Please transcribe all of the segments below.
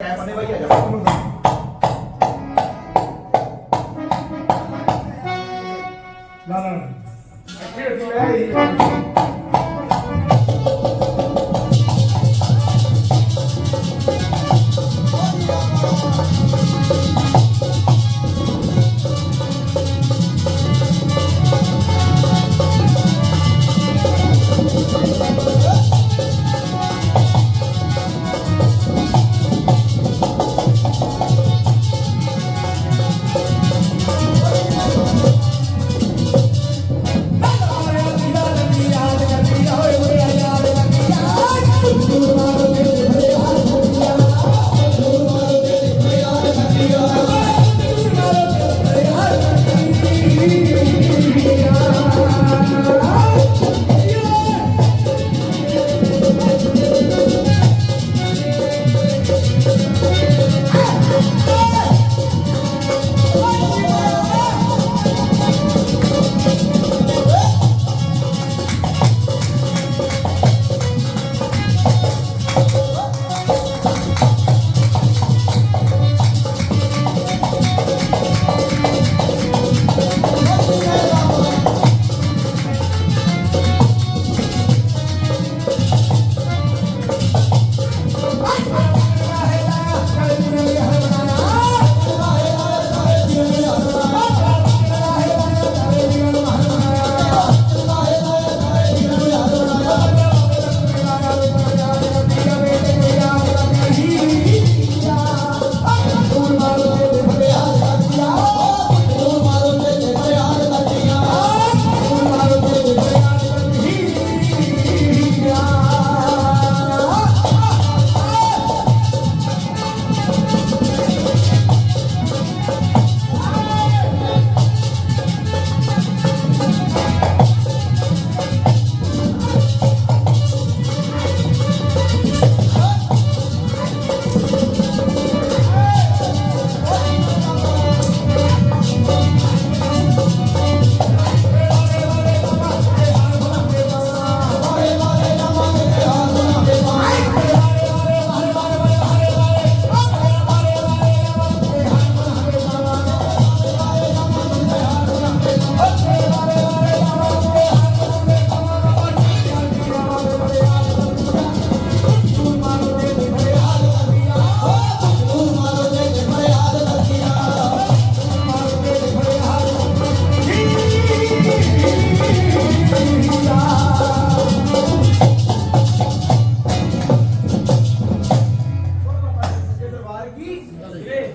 แกตอนนี้ว่าอยากจะพูด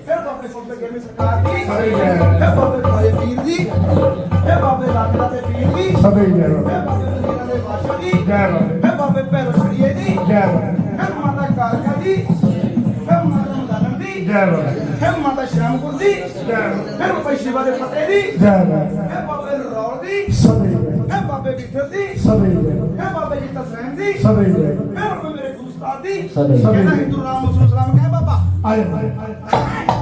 ਫਿਰ ਬਾਬੇ ਸੁਣਦੇ ਗਿਰਮੀ ਸਰਕਾਰ ਦੀ ਜੈ। ਫਿਰ ਬਾਬੇ ਤੁਹਾਡੇ ਪੀਰ ਦੀ ਫਿਰ ਬਾਬੇ ਲਾਲਾ ਤੇ ਪੀਰ ਦੀ ਸਭੇ ਜੈ ਫਿਰ ਬਾਬਾ ਮਦੀਨਾ ਦੇ ਬਾਦਸ਼ਾਹ ਦੀ ਜੈ ਬਾਬਾ ਫਿਰ ਬਾਬੇ ਭੈਰੋ ਛੜੀਏ ਦੀ ਜੈ ਬਾਬਾ ਫਿਰ ਮਾਤਾ ਕਾਲਕਾ ਦੀ ਫਿਰ ਮਾਤਾ ਮਦਾਨਮ ਦੀ ਜੈ ਬਾਬਾ ਫਿਰ ਮਾਤਾ ਸ਼ਾਮਪੁਰ ਦੀ ਜੈ ਬਾਬਾ ਫਿਰ ਬਾਬੇ ਸ਼ਿਵਾ ਦੇ ਫਤਿਹ ਦੀ ਜੈ ਬਾਬਾ ਫਿਰ ਬਾਬੇ ਰੌਲ ਦੀ ਸਭੇ ਜੈ ਫਿਰ ਬਾਬੇ ਵਿਠਰ ਦੀ ਸਭੇ ਜੈ ਫਿਰ ਬਾਬੇ ਜੀ ਤਸੈਨ ਦੀ ਸਭੇ ਜੈ ਫਿਰ ਬਾਬੇ ਮੇਰੇ ਗੁਸਤਾਦ ਦੀ ਸਭੇ। ਕਹਿੰਦਾ ਹਿੰਦੂ ਰਾਮ ਮੁਸਲਮਾਨ ਸਲਾਮ ਕਹਿ ਬਾਬਾ ਆਏ ਆਏ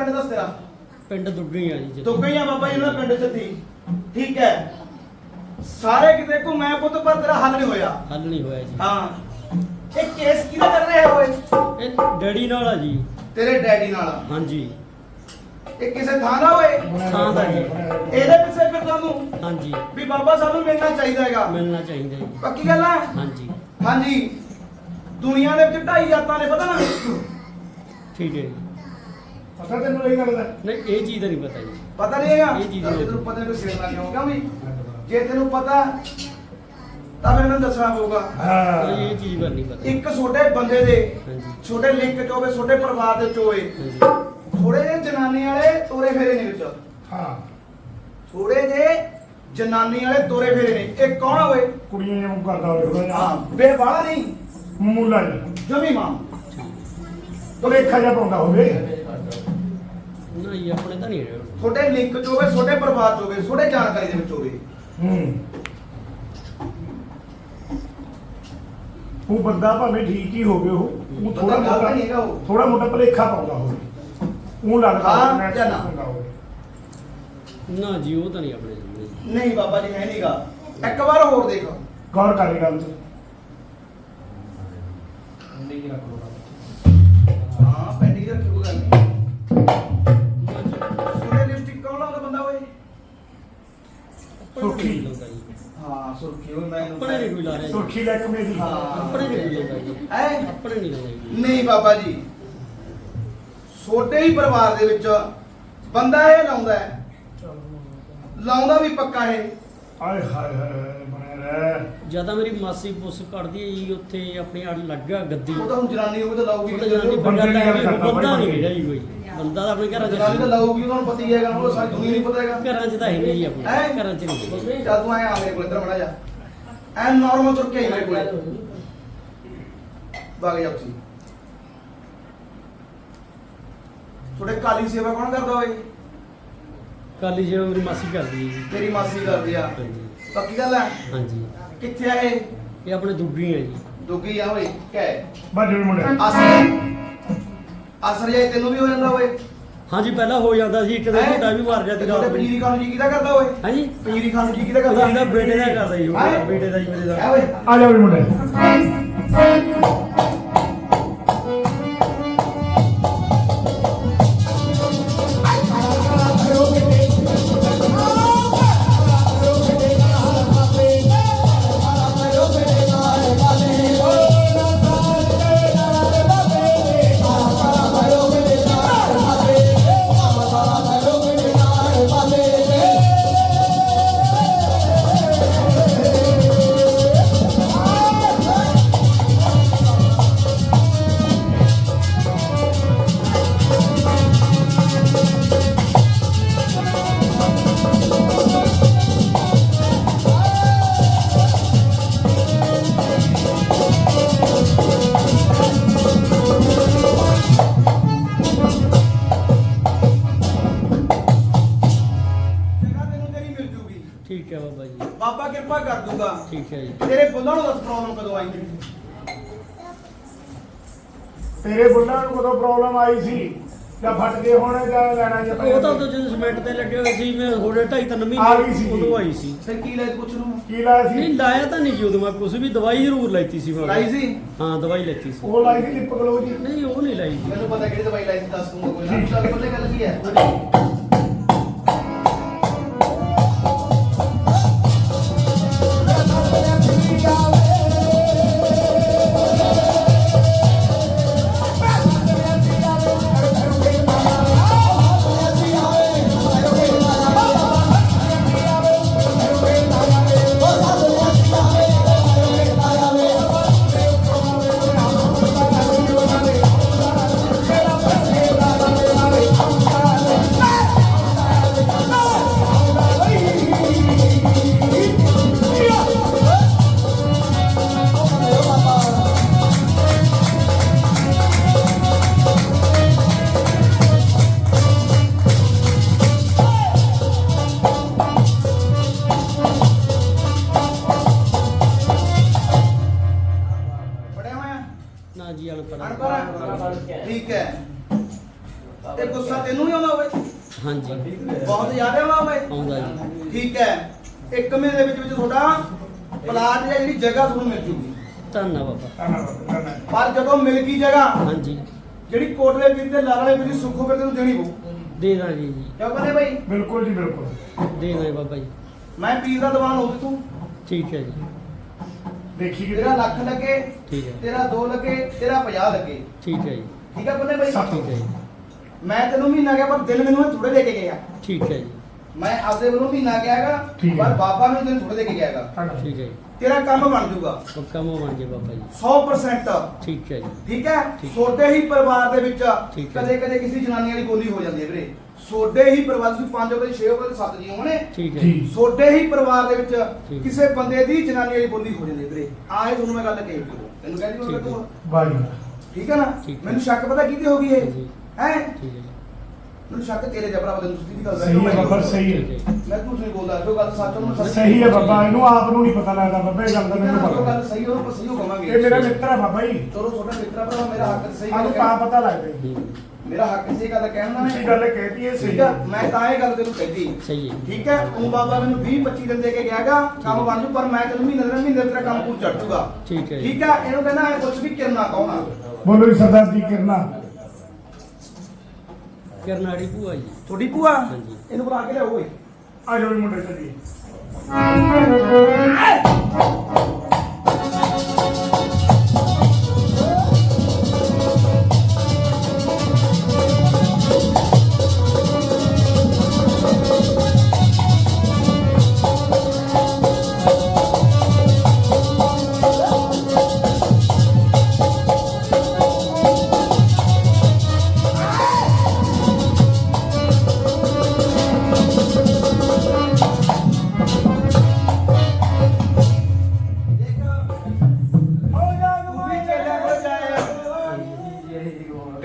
ਪਿੰਡ ਦੱਸ ਤੇਰਾ? ਪਿੰਡ ਦੁੱਗਾ ਹੀ ਆ ਜੀ ਜਿੱਥੇ। ਕਹੀਆਂ ਬਾਬਾ ਜੀ ਦਾ ਪਿੰਡ ਜੱਦੀ ਠੀਕ ਹੈ। ਸਾਰੇ ਕਿਤੇ ਘੁੰਮਿਆ ਪੁੱਤ ਪਰ ਤੇਰਾ ਹੱਲ ਨਹੀਂ ਹੋਇਆ। ਹੱਲ ਨਹੀਂ ਹੋਇਆ ਜੀ। ਹਾਂ। ਇਹ ਕੇਸ ਕਿਹਦਾ ਕਰ ਰਿਹਾ ਓਏ? ਇਹ ਡੈਡੀ ਨਾਲ ਆ ਜੀ। ਤੇਰੇ ਡੈਡੀ ਨਾਲ ਹਾਂਜੀ। ਇਹ ਕਿਸੇ ਥਾਂ ਦਾ ਓਏ? ਥਾਂ ਦਾ ਜੀ। ਇਹਦੇ ਪਿੱਛੇ ਫਿਰਦਾ ਤੂੰ ਹਾਂਜੀ। ਵੀ ਬਾਬਾ ਸਾਨੂੰ ਮਿਲਣਾ ਚਾਹੀਦਾ ਹੈਗਾ। ਮਿਲਣਾ ਚਾਹੀਦਾ ਜੀ। ਪੱਕੀ ਗੱਲ ਹੈ? ਹਾਂਜੀ। ਹਾਂਜੀ। ਦੁਨੀਆ ਦੇ ਵਿੱਚ ਢਾਈ ਜਾਤਾਂ ਨੇ ਪਤਾ ਨਾ? ਠੀਕ ਹੈ ਜੀ। ਪਤਾ ਤੈਨੂੰ ਇਹ ਗੱਲ ਦਾ? ਨਹੀਂ ਇਹ ਚੀਜ਼ ਦਾ ਨਹੀਂ ਪਤਾ ਜੀ। ਪਤਾ ਨਹੀਂ ਹੈਗਾ? ਇਹ ਚੀਜ਼ ਨਹੀਂ। ਤੈਨੂੰ ਪਤਾ। ਨਹੀਂ ਸਿਰ ਨਾ ਕਿਉਂ ਕਿਉਂ ਵੀ। ਜੇ ਤੈਨੂੰ ਪਤਾ ਤਾਂ ਫਿਰ ਮੈਨੂੰ ਦੱਸਣਾ ਪਊਗਾ। ਨਹੀਂ, ਇਹ ਹਾਂ ਚੀਜ਼ ਬਾਰੇ ਨਹੀਂ ਪਤਾ। ਇੱਕ ਛੋਟੇ ਬੰਦੇ ਦੇ ਹਾਂਜੀ। ਛੋਟੇ ਲਿੰਕ ਚ ਹੋਵੇ ਛੋਟੇ ਪਰਿਵਾਰ ਦੇ ਚ ਹੋਵੇ ਹਾਂਜੀ। ਥੋੜੇ ਜਿਹੇ ਜਨਾਨੀ ਵਾਲੇ ਤੋਰੇ ਫੇਰੇ ਨੇ ਵਿੱਚ। ਹਾਂ। ਥੋੜੇ ਜਿਹੇ ਜਨਾਨੀ ਵਾਲੇ ਤੋਰੇ ਫੇਰੇ ਨੇ। ਇਹ ਕੌਣ ਹੋਵੇ ਕੁੜੀਆਂ ਨੂੰ ਕਰਦਾ ਹੋਵੇ ਹਾਂ ਬੇਵਾਲਾ ਨਹੀਂ? ਮੂਲਾ ਜਮੀ ਮਾਂ। ਤੁਲੇਖਾ ਜਿਹਾ ਪਾਉਂਦਾ ਹੋਵੇ। ਨਾ ਜੀ ਆਪਣੇ ਤਾਂ ਨਹੀਂ ਰਹੇ ਛੋਟੇ ਲਿੰਕ ਚ ਹੋਵੇ ਛੋਟੇ ਪਰਿਵਾਰ ਚ ਹੋਵੇ ਛੋਟੇ ਜਾਣਕਾਰੀ ਦੇ ਵਿੱਚ ਹੋਵੇ। ਹੂੰ। ਉਹ ਬੰਦਾ ਭਾਵੇਂ ਠੀਕ ਹੀ ਹੋਵੇ ਉਹ ਉਹ ਬੰਦਾ ਥੋੜਾ ਗਲਤ ਮੋਟਾ ਨਹੀਂ ਹੈਗਾ ਉਹ। ਥੋੜਾ ਮੋਟਾ ਭਲੇਖਾ ਪਾਉਂਦਾ ਹੋਵੇ ਉਹ ਲੱਗਦਾ ਹਾਂ, ਹੋਵੇ, ਜਾਂ ਨਾ। natural ਹੁੰਦਾ ਹੋਵੇ ਨਾ ਜੀ ਉਹ ਤਾਂ ਨਹੀਂ ਆਪਣੇ ਸਾਹਮਣੇ। ਜੀ। ਨਹੀਂ ਬਾਬਾ ਜੀ ਹੈ ਨਹੀਂਗਾ। ਇੱਕ ਵਾਰ ਹੋਰ ਦੇਖ। ਗੌਰ ਕਰ ਗੱਲ ਤੇ ਹਾਂ ਸੁਰਖੀ। ਹਾਂ ਸੁਰਖੀ ਉਹ ਮੈਂ ਆਪਣੇ ਨਹੀਂ ਕੋਈ ਲਾ ਰਿਹਾ। ਸੁਰਖੀ ਲੈ ਕੇ ਮੇਰੀ ਹਾਂ। ਆਪਣੇ ਨਹੀਂ ਕੋਈ ਲਾਉਂਦਾ ਜੀ। ਹੈ? ਆਪਣੇ ਨਹੀਂ ਜੀ। ਨਹੀਂ ਬਾਬਾ ਜੀ। ਛੋਟੇ ਹੀ ਪਰਿਵਾਰ ਦੇ ਵਿੱਚ ਬੰਦਾ ਇਹ ਲਾਉਂਦਾ ਹੈ। ਲਾਉਂਦਾ ਵੀ ਪੱਕਾ ਇਹ। ਆਏ ਹਾਏ ਹਾਏ ਬਣਿਆ ਰਹਿ। ਜਾਂ ਤਾਂ ਮੇਰੀ ਮਾਸੀ ਪੁੱਸ ਕੱਢਦੀ ਹੈ ਜੀ ਉੱਥੇ ਆਪਣੇ ਆੜ ਲੱਗਾ ਗੱਦੀ। ਉਹ ਤਾਂ ਹੁਣ ਜਨਾਨੀ ਹੋਵੇ ਤਾਂ ਜਨਾਨੀ ਬੰਦੇ ਬੰਦਾ ਨਹੀਂ ਜੀ ਕੋਈ। ਬੰਦਾ ਤਾਂ ਆਪਣੇ ਘਰਾਂ ਜਨਾਨੀ ਤਾਂ ਚ ਲਾਊਗੀ ਉਹਨਾਂ ਨੂੰ ਪਤਾ ਹੀ ਹੈਗਾ ਉਹ ਸਾਰੀ ਦੁਨੀਆ ਨਹੀਂ ਪਤਾ ਹੈਗਾ। ਘਰਾਂ ਚ ਤਾਂ ਹੈ ਨਹੀਂ ਜੀ ਹੈਂ? ਆਪਣੇ ਘਰਾਂ ਚ ਨਹੀਂ। ਹੈਗੇ। ਚੱਲ ਤੂੰ ਐ ਆ ਮੇਰੇ ਕੋਲ ਇੱਧਰ ਮੜਾ ਜਾ। ਐ ਨਾਰਮਲ ਤੁਰ ਕੇ ਆਈ ਮੇਰੇ ਕੋਲ। ਵਗ ਜਾ ਤੁਸੀਂ ਤੁਹਾਡੇ ਕਾਲੀ ਸੇਵਾ ਕੌਣ ਕਰਦਾ ਓਏ? ਕਾਲੀ ਜਿਵੇਂ ਮੇਰੀ ਮਾਸੀ ਕਰਦੀ ਹੈ ਜੀ। ਤੇਰੀ ਮਾਸੀ ਕਰਦੀ ਆ। ਹਾਂਜੀ। ਪੱਕੀ ਗੱਲ ਹੈ ਹਾਂਜੀ। ਕਿੱਥੇ ਆ ਇਹ? ਇਹ ਆਪਣੇ ਦੁੱਗੀ ਹੈ ਜੀ। ਦੁੱਗੀ ਆ ਓਏ ਕਹਿ। ਬਾਜੇ ਮੁੰਡੇ। ਅਸਰ ਅਸਰ ਜਾਈ ਤੈਨੂੰ ਵੀ ਹੋ ਜਾਂਦਾ ਓਏ। ਹਾਂਜੀ ਪਹਿਲਾਂ ਹੋ ਜਾਂਦਾ ਸੀ ਇੱਕ ਦਿਨ ਹੈਂ? ਵੀ ਮਾਰ ਜਾਂਦੀ ਤੁਹਾਡੇ ਰਾਤ ਪਨੀਰੀ ਨੂੰ ਖਾਣ ਨੂੰ ਜੀ ਕਿਹਦਾ ਕਰਦਾ ਓਏ। ਹਾਂਜੀ। ਪਨੀਰੀ ਖਾਣ ਨੂੰ ਜੀ ਕਿਹਦਾ ਕਰਦਾ। ਉਹਦਾ ਬੇਟੇ ਦਾ ਕਰਦਾ ਜੀ ਉਹ। ਹੈਂ? ਬੇਟੇ ਦਾ ਜੀ ਮੇਰੇ ਦਾ। ਓਏ। ਆ ਜਾ ਵੀ ਮੁੰਡੇ ਤੇਰੇ ਬੁੱਢਾ ਨੂੰ ਕਦੋਂ ਪ੍ਰੋਬਲਮ ਆਈ ਸੀ? ਜਾਂ ਫਟ ਗਏ ਹੋਣੇ ਜਾਂ ਲੈਣਾ ਜਾਂ ਉਹ ਤਾਂ ਉਦੋਂ ਜਦੋਂ ਸਿਮੈਂਟ ਤੇ ਲੱਗੇ ਹੋਏ ਸੀ ਮੈਂ ਹੋੜੇ ਢਾਈ ਤਿੰਨ ਆ ਗਈ ਮਹੀਨੇ ਸੀ। ਉਦੋਂ ਆਈ ਸੀ। ਫਿਰ ਕੀ ਲੈ ਪੁੱਛ ਨੂੰ? ਕੀ ਲਾਇਆ ਨਹੀਂ ਸੀ ਲਾਇਆ ਤਾਂ ਨਹੀਂ ਜੀ ਉਦੋਂ ਮੈਂ ਕੁਝ ਵੀ ਦਵਾਈ ਜ਼ਰੂਰ ਲੈਤੀ ਸੀ ਮੈਂ ਲਾਈ ਸੀ? ਹਾਂ ਦਵਾਈ ਲੈਤੀ ਸੀ। ਉਹ ਲਾਈ ਸੀ ਲਿਪ ਗਲੋ ਜੀ? ਨਹੀਂ ਉਹ ਨਹੀਂ ਲਾਈ ਜੀ। ਮੈਨੂੰ ਪਤਾ ਕਿਹੜੀ ਦਵਾਈ ਲਾਈ ਸੀ ਦੱਸ ਦੂੰਗਾ ਕੋਈ ਨਾ ਚੱਲ ਪੱਲੇ ਗੱਲ ਕੀ ਹੈ? ਤੇ ਗੁੱਸਾ ਤੈਨੂੰ ਵੀ ਆਉਂਦਾ ਹੋਵੇ। ਹਾਂਜੀ। ਬਹੁਤ ਜ਼ਿਆਦਾ ਆਉਂਦਾ ਹੋਵੇ। ਆਉਂਦਾ ਜੀ। ਠੀਕ ਹੈ। ਇੱਕ ਮਹੀਨੇ ਦੇ ਵਿੱਚ ਵਿੱਚ ਤੁਹਾਡਾ ਪਲਾਟ ਜਾਂ ਜਿਹੜੀ ਜਗ੍ਹਾ ਤੁਹਾਨੂੰ ਮਿਲ ਜੂਗੀ। ਧੰਨਾ ਬਾਬਾ। ਪਰ ਜਦੋਂ ਮਿਲ ਗਈ ਜਗ੍ਹਾ ਹਾਂਜੀ। ਜਿਹੜੀ ਕੋਟਲੇ ਵੀਰ ਤੇ ਲਾਲੇ ਵੀਰ ਦੀ ਸੁੱਖੋ ਫਿਰ ਤੈਨੂੰ ਦੇਣੀ ਪਊ। ਦੇ ਦਾਂਗੇ ਜੀ। ਕਿਉਂ ਕਹਿੰਦੇ ਬਾਈ? ਬਿਲਕੁਲ ਜੀ ਬਿਲਕੁਲ। ਦੇ ਦਾਂਗੇ ਬਾਬਾ ਜੀ। ਮੈਂ ਪੀਰ ਦਾ ਦੀਵਾਨ ਹੋਊ ਤੂੰ ਠੀਕ ਹੈ ਜੀ। ਦੇਖੀ ਤੇਰਾ ਕਿਤੇ ਲੱਖ ਲੱਗੇ ਠੀਕ ਹੈ। ਤੇਰਾ 2 ਲੱਗੇ ਤੇਰਾ 50 ਲੱਗੇ। ਠੀਕ ਹੈ ਜੀ। ਠੀਕ ਹੈ ਬੰਦੇ ਬਾਈ? ਸੱਤ ਠੀਕ ਹੈ ਜੀ ਮੈਂ ਤੈਨੂੰ ਮਹੀਨਾ ਗਿਆ ਪਰ ਦਿਨ ਮੈਨੂੰ ਥੋੜੇ ਦੇ ਕੇ ਗਿਆ। ਠੀਕ ਹੈ ਜੀ। ਮੈਂ ਆਪਦੇ ਵੱਲੋਂ ਮਹੀਨਾ ਗਿਆਗਾ ਠੀਕ ਹੈ। ਪਰ ਬਾਬਾ ਮੈਨੂੰ ਦਿਨ ਥੋੜੇ ਦੇ ਕੇ ਗਿਆਗਾ ਠੀਕ ਹੈ ਜੀ। ਤੇਰਾ ਕੰਮ ਬਣ ਜਾਊਗਾ। ਪੱਕਾ ਮੋ ਬਣ ਜੇ ਬਾਬਾ ਜੀ। 100% ਠੀਕ ਹੈ ਜੀ। ਠੀਕ ਹੈ? ਠੀਕ। ਸੋਡੇ ਹੀ ਪਰਿਵਾਰ ਦੇ ਵਿੱਚ ਠੀਕ ਹੈ। ਕਦੇ ਕਦੇ ਕਿਸੇ ਜਨਾਨੀ ਵਾਲੀ ਬੋਲੀ ਹੋ ਜਾਂਦੀ ਹੈ ਵੀਰੇ। ਸੋਡੇ ਹੀ ਪਰਿਵਾਰ ਤੁਸੀਂ ਪੰਜ ਵਜੇ 6 ਵਜੇ 7 ਜੀ ਹੋਣੇ। ਠੀਕ ਹੈ ਜੀ। ਸੋਡੇ ਹੀ ਪਰਿਵਾਰ ਦੇ ਵਿੱਚ ਠੀਕ। ਕਿਸੇ ਬੰਦੇ ਦੀ ਜਨਾਨੀ ਵਾਲੀ ਬੋਲੀ ਹੋ ਜਾਂਦੀ ਹੈ ਵੀਰੇ। ਆਏ ਤੁਹਾਨੂੰ ਮੈਂ ਗੱਲ ਕਹੀ ਤੈਨੂੰ ਕਹਿ ਠੀਕ ਦੀ ਹੈ। ਤੂੰ ਬਾਈ ਠੀਕ ਹੈ ਨਾ? ਠੀਕ ਹੈ। ਮੈਨੂੰ ਸ਼ੱਕ ਪਤਾ ਕਿਹਦੀ ਹੋ ਗਈ ਇਹ? ਜੀ। ਹੈ? ਹੈ। ਮੈਨੂੰ ਸ਼ੱਕ ਤੇਰੇ ਜਬਰਾ ਬਦਨ ਤੁਸੀਂ ਦੀ ਗੱਲ ਸਹੀ ਹੈ ਬਾਬਾ ਸਹੀ ਹੈ। ਹੈ ਮੈਂ ਝੂਠ ਨਹੀਂ ਬੋਲਦਾ ਜੋ ਗੱਲ ਸੱਚ ਉਹਨੂੰ ਸੱਚ ਸਹੀ ਹੈ ਬਾਬਾ ਇਹਨੂੰ ਆਪ ਨੂੰ ਨਹੀਂ ਪਤਾ ਲੱਗਦਾ ਬਾਬਾ ਇਹ ਗੱਲ ਦਾ ਹੈ ਮੈਨੂੰ ਪਤਾ ਗੱਲ ਸਹੀ ਉਹਨੂੰ ਆਪਾਂ ਸਹੀ ਹੋ ਕਵਾਂਗੇ। ਇਹ ਮੇਰਾ ਮਿੱਤਰ ਹੈ ਬਾਬਾ ਜੀ। ਚਲੋ ਤੁਹਾਡਾ ਮਿੱਤਰਾ ਭਰਾ ਮੇਰਾ ਹੱਕ ਤੇ ਸਹੀ ਗੱਲ ਤਾਂ ਪਤਾ ਲੱਗਦਾ। ਹੂੰ, ਮੇਰਾ ਹੱਕ ਸਹੀ ਗੱਲ ਕਹਿਣ ਦਾ ਤੁਸੀਂ ਗੱਲ ਕਹਿਤੀ ਹੈ ਸਹੀ ਹੈ। ਮੈਂ ਤਾਂ ਇਹ ਗੱਲ ਤੈਨੂੰ ਕਹਿਤੀ। ਸਹੀ ਹੈ। ਠੀਕ ਹੈ ਤੂੰ ਬਾਬਾ ਮੈਨੂੰ 20 25 ਦਿਨ ਦੇ ਕੇ ਗਿਆਗਾ ਕੰਮ ਬਣ ਜੂ ਪਰ ਮੈਂ ਤੈਨੂੰ ਮਹੀਨੇ ਦੇ ਮਹੀਨੇ ਤੇਰਾ ਕੰਮ ਪੂਰ ਚੜ ਜੂਗਾ। ਠੀਕ ਹੈ। ਠੀਕ ਹੈ ਇਹਨੂੰ ਕਹਿੰਦਾ ਐ ਕੁਛ ਵੀ ਕਿਰਨਾ ਆ? ਬੋਲੋ ਜੀ ਸਰਦਾਰ ਜੀ ਕਿਰਨਾ। ਕਰਨਾੜੀ ਭੂਆ ਜੀ। ਤੁਹਾਡੀ ਭੂਆ? ਹਾਂਜੀ। ਇਹਨੂੰ ਬੁਲਾ ਕੇ ਲਿਆਓ ਓਏ। ਆ ਜਾਓ ਜੀ ਮੁੰਡੇ ਚੱਲੀਏ।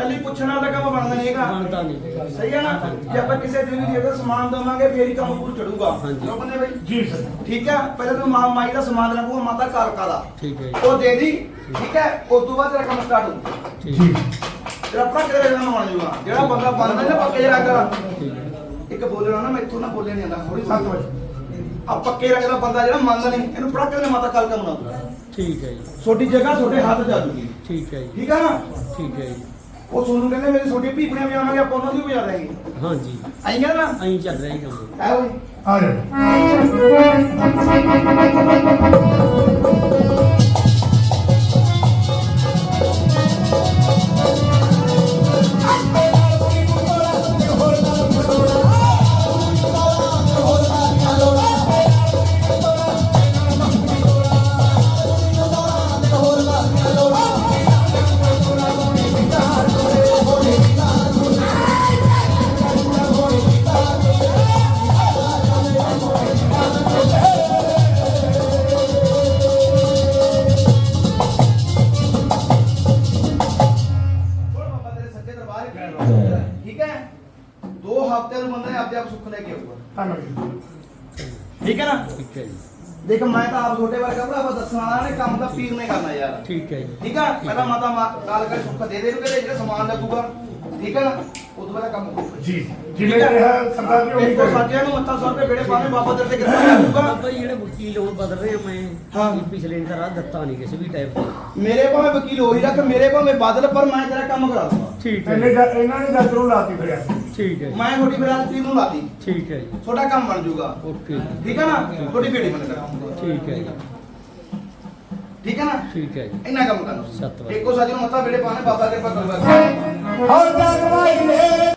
ਕੱਲੀ ਪੁੱਛਣਾ ਤਾਂ ਕੰਮ ਬਣਦਾ ਨਹੀਂ ਹੈਗਾ। ਬਣਦਾ ਨਹੀਂ ਸਹੀ ਹੈ ਨਾ? ਜੇ ਆਪਾਂ ਕਿਸੇ ਦੇਵੀ ਦੇਵਤਾ ਦਾ ਸਮਾਨ ਦਵਾਂਗੇ ਫੇਰ ਹੀ ਕੰਮ ਪੂਰ ਚੜੂਗਾ। ਹਾਂਜੀ। ਕਿਉਂ ਬੰਦੇ ਬਾਈ। ਜੀ ਸਰ। ਠੀਕ ਹੈ? ਪਹਿਲਾਂ ਤੂੰ ਮਾਂ ਮਾਈ ਦਾ ਸਮਾਨ ਪਊਗਾ ਮਾਤਾ ਕਾਲਕਾ ਦਾ। ਠੀਕ ਹੈ ਜੀ। ਉਹ ਦੇ ਦੀ ਠੀਕ ਹੈ? ਉਸ ਤੋਂ ਬਾਅਦ ਤੇਰਾ ਕੰਮ ਸਟਾਰਟ ਹੋਊਗਾ ਠੀਕ ਜੀ ਤੇਰਾ ਆਪਣਾ ਕਿਹੜਾ ਕੰਮ ਬਣ ਜਾਊਗਾ ਜਿਹੜਾ ਬੰਦਾ ਬਣਦਾ ਨਾ ਪੱਕੇ ਰੰਗ ਦਾ। ਠੀਕ ਹੈ। ਇੱਕ ਬੋਲਣਾ ਨਾ ਮੈਥੋਂ ਨਾ ਬੋਲਿਆ ਨਹੀਂ ਜਾਂਦਾ ਹੌਲੀ ਸੱਤ ਵਜੇ। ਆ ਪੱਕੇ ਰੰਗ ਦਾ ਬੰਦਾ ਜਿਹੜਾ ਮੰਨਦਾ ਨਹੀਂ ਇਹਨੂੰ ਪੜਾ ਕੇ ਮਾਤਾ ਕਾਲਕਾ ਬਣਾ ਦੂਗਾ ਠੀਕ ਹੈ ਜੀ। ਛੋਟੀ ਜਗ੍ਹਾ ਛੋਟੇ ਹੱਥ ਜਾ ਦੂਗੀ ਠੀਕ ਹੈ ਜੀ। ਠੀਕ ਹੈ ਨਾ? ਠੀਕ ਹੈ ਜੀ। ਉਹ ਸੋਨੂੰ ਕਹਿੰਦੇ ਮੇਰੀ ਛੋਟੀ ਭੀਪਣੀਆਂ ਵੀ ਆਉਣਗੇ ਆਪਾਂ ਉਹਨਾਂ ਦੀ ਵੀ ਵਜਾ ਦੇਂਗੇ ਹਾਂਜੀ। ਆਈ ਕਹਿੰਦਾ ਨਾ? ਐਂ ਚੱਲ ਰਿਹਾ ਜੀ ਕੰਮ। ਹੈ ਓਏ। ਆ ਜਾਓ ਹਫ਼ਤੇ ਨੂੰ ਬੰਦਾ ਆਪਦੇ ਆਪ ਸੁੱਖ ਲੈ ਕੇ ਆਊਗਾ। ਧੰਨਵਾਦ ਜੀ। ਠੀਕ ਹੈ ਨਾ? ਠੀਕ ਹੈ ਜੀ। ਦੇਖ ਮੈਂ ਤਾਂ ਆਪ ਛੋਟੇ ਵਰਗਾ ਭਰਾਵਾ ਦੱਸਣ ਵਾਲਾ ਨੇ ਕੰਮ ਤਾਂ ਪੀਰ ਨੇ ਕਰਨਾ ਯਾਰ। ਠੀਕ ਹੈ ਜੀ। ਠੀਕ ਆ ਪਹਿਲਾਂ ਮਾਤਾ ਮਾ- ਕਰ ਸੁੱਖ ਦੇ ਦੇ ਨੂੰ ਕਹਿੰਦੇ ਜਿਹੜਾ ਸਮਾਨ ਲੱਗੂਗਾ। ਠੀਕ ਹੈ ਨਾ? ਉਦੋਂ ਬਾਅਦ ਕੰਮ ਹੋਊਗਾ। ਜੀ ਜਿਵੇਂ ਕਿਹਾ ਸਰਦਾਰ ਜੀ ਉਹੀ ਦੇਖੋ ਕਰੋ। ਸਾਜਿਆਂ ਨੂੰ ਮੱਥਾ ਸੌ ਰੁਪਏ ਬੇੜੇ ਪਾਣੇ ਬਾਬਾ ਦਰ ਤੇ ਕਿੱਥੇ ਲੱਗੂਗਾ? ਬਾਬਾ ਜੀ ਜਿਹੜੇ ਵਕੀਲ ਹੁਣ ਬਦਲ ਰਹੇ ਆ ਮੈਂ ਹਾਂ। ਇਹ ਪਿਛਲੇ ਦਿਨ ਰਾਹ ਦਿੱਤਾ ਨਹੀਂ ਕਿਸੇ ਵੀ ਟਾਈਪ ਦਾ ਮੇਰੇ ਭਾਵੇਂ ਵਕੀਲ ਹੋਈ ਰੱਖ ਮੇਰੇ ਭਾਵੇਂ ਬਾਦਲ ਪਰ ਮੈਂ ਤੇਰਾ ਕੰਮ ਕਰਾ ਦੂੰਗਾ। ਠੀਕ ਹੈ ਇਹਨੇ ਇਹਨਾਂ ਨੇ ਜੱਜ ਨੂੰ ਲਾਤੀ ਫਿਰ। ਠੀਕ ਹੈ। ਮੈਂ ਤੁਹਾਡੀ ਬਰਾਤ ਪੀਰ ਨੂੰ ਲਾਤੀ। ਠੀਕ ਹੈ ਜੀ। ਤੁਹਾਡਾ ਕੰਮ ਬਣ ਜਾਊਗਾ। ਓਕੇ। ਠੀਕ ਹੈ ਨਾ? ਤੁਹਾਡੀ ਬੇੜੀ ਬਣ ਕਰਾਂਗਾ ਠੀਕ ਹੈ ਜੀ। ਠੀਕ ਹੈ ਨਾ? ਠੀਕ ਹੈ ਜੀ। ਇੰਨਾ ਕੰਮ ਕਰਨਾ ਸੱਤ ਵਜੇ। ਇੱਕੋ ਸਾਜੀ ਨੂੰ ਮੱਥਾ ਬੇੜੇ ਪਾਣੇ ਬਾਬਾ ਕਿਰਪਾ ਕਰੂਗਾ ਹਰ ਜਗ ਵਾਈ ਨੇ